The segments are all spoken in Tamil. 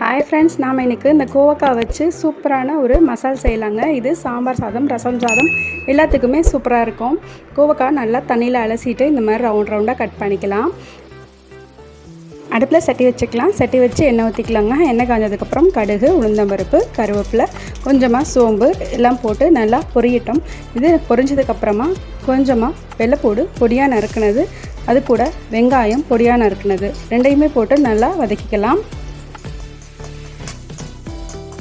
ஹாய் ஃப்ரெண்ட்ஸ் நாம் இன்றைக்கி இந்த கோவக்காய் வச்சு சூப்பரான ஒரு மசால் செய்யலாங்க. இது சாம்பார் சாதம் ரசம் சாதம் எல்லாத்துக்குமே சூப்பராக இருக்கும். கோவக்காய் நல்லா தண்ணியில் அலசிட்டு இந்த மாதிரி ரவுண்ட் ரவுண்டாக கட் பண்ணிக்கலாம். அடுப்பில் சட்டி வச்சுக்கலாம். சட்டி வச்சு எண்ணெய் ஊற்றிக்கலாங்க எண்ணெய் காஞ்சதுக்கப்புறம் கடுகு உளுந்தம்பருப்பு கருவேப்பிலை கொஞ்சமாக சோம்பு எல்லாம் போட்டு நல்லா பொரியட்டும். இது பொரிஞ்சதுக்கப்புறமா கொஞ்சமாக வெள்ளைப்பூடு பொடியாக நறுக்குனது அது கூட வெங்காயம் பொடியாக நறுக்குனது. ரெண்டையுமே போட்டு நல்லா வதக்கிக்கலாம்.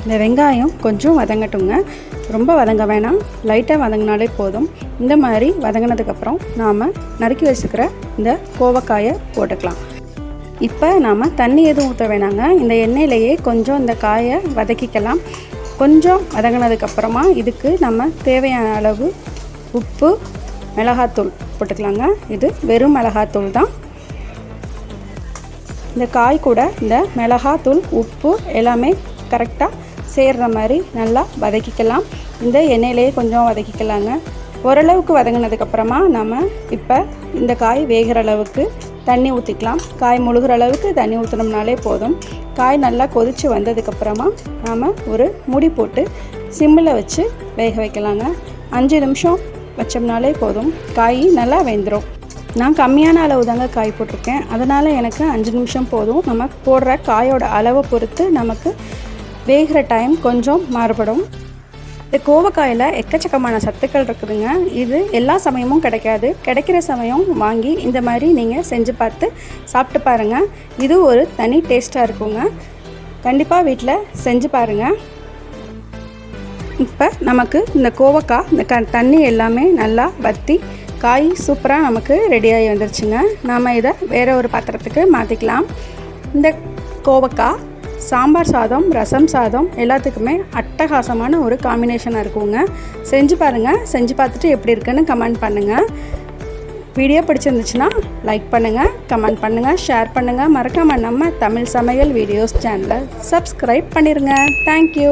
இந்த வெங்காயம் கொஞ்சம் வதங்கட்டுங்க. ரொம்ப வதங்க வேணாம். லைட்டாக வதங்கினாலே போதும். இந்த மாதிரி வதங்கினதுக்கப்புறம் நாம் நறுக்கி வச்சுக்கிற இந்த கோவக்காயை போட்டுக்கலாம். இப்போ நாம் தண்ணி எதுவும் ஊற்ற வேணாங்க. இந்த எண்ணெயிலேயே கொஞ்சம் இந்த காயை வதக்கிக்கலாம். கொஞ்சம் வதங்கினதுக்கப்புறமா இதுக்கு நம்ம தேவையான அளவு உப்பு மிளகாத்தூள் போட்டுக்கலாங்க. இது வெறும் மிளகாத்தூள் தான். இந்த காய் கூட இந்த மிளகாத்தூள் உப்பு எல்லாமே கரெக்டாக சேர்கிற மாதிரி நல்லா வதக்கிக்கலாம். இந்த எண்ணெயிலேயே கொஞ்சம் வதக்கிக்கலாங்க. ஓரளவுக்கு வதங்கினதுக்கப்புறமா நம்ம இப்போ இந்த காய் வேகிற அளவுக்கு தண்ணி ஊற்றிக்கலாம் காய் முழுகிற அளவுக்கு தண்ணி ஊற்றினோம்னாலே போதும். காய் நல்லா கொதித்து வந்ததுக்கப்புறமா நாம் ஒரு முடி போட்டு சிம்மில் வச்சு வேக வைக்கலாங்க. அஞ்சு நிமிஷம் வச்சோம்னாலே போதும். காய் நல்லா வெந்துடும் நான் கம்மியான அளவு தாங்க காய் போட்டிருக்கேன். அதனால் எனக்கு அஞ்சு நிமிஷம் போதும். நம்ம போடுற காயோட அளவை பொறுத்து நமக்கு வேகிற டைம் கொஞ்சம் மாறுபடும். இந்த கோவக்காயில் எக்கச்சக்கமான சத்துக்கள் இருக்குதுங்க. இது எல்லா சமயமும் கிடைக்காது. கிடைக்கிற சமயம் வாங்கி இந்த மாதிரி நீங்கள் செஞ்சு பார்த்து சாப்பிட்டு பாருங்கள் இது ஒரு தனி டேஸ்ட்டாக இருக்குங்க. கண்டிப்பாக வீட்டில் செஞ்சு பாருங்கள் இப்போ நமக்கு இந்த கோவக்காய் இந்த க தண்ணி எல்லாமே நல்லா வற்றி காய் சூப்பராக நமக்கு ரெடியாகி வந்துருச்சுங்க. நாம் இதை வேறு ஒரு பாத்திரத்துக்கு மாற்றிக்கலாம் இந்த கோவக்காய் சாம்பார் சாதம் ரசம் சாதம் எல்லாத்துக்குமே அட்டகாசமான ஒரு காம்பினேஷனாக இருக்குங்க. செஞ்சு பாருங்கள் செஞ்சு பார்த்துட்டு எப்படி இருக்குன்னு கமெண்ட் பண்ணுங்கள் வீடியோ பிடிச்சிருந்துச்சுன்னா லைக் பண்ணுங்கள் கமெண்ட் பண்ணுங்கள் ஷேர் பண்ணுங்கள் மறக்காமல் நம்ம தமிழ் சமையல் வீடியோஸ் சேனலை சப்ஸ்கிரைப் பண்ணிடுங்க தேங்க்யூ